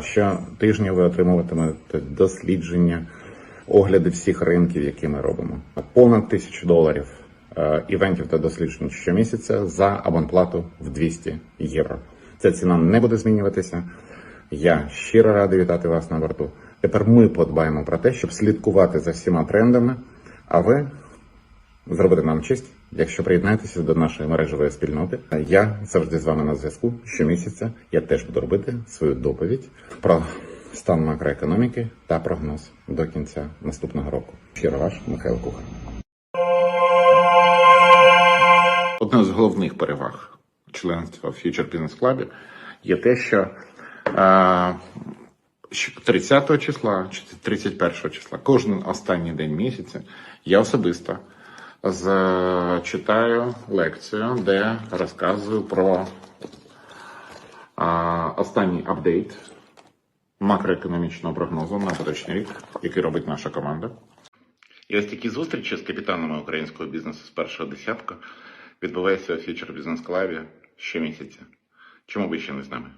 Щотижня ви отримуватимете дослідження, огляди всіх ринків, які ми робимо. Понад тисячу доларів е, івентів та досліджень щомісяця за абонплату в 200 євро. Ця ціна не буде змінюватися. Я щиро радий вітати вас на борту. Тепер ми подбаємо про те, щоб слідкувати за всіма трендами, а ви зробите нам честь, якщо приєднаєтеся до нашої мережевої спільноти. Я завжди з вами на зв'язку. Щомісяця я теж буду робити свою доповідь про стан макроекономіки та прогноз до кінця наступного року. Щиро ваш Михайло Кухар. Одна з головних переваг членства в Future Business Club є те, що 30 числа чи 31 числа, кожен останній день місяця, я особисто з- читаю лекцію, де розказую про останній апдейт макроекономічного прогнозу на поточний рік, який робить наша команда. І ось такі зустрічі з капітанами українського бізнесу з першого десятка відбуваються у Future Business Club щомісяця. Чому ви ще не з нами?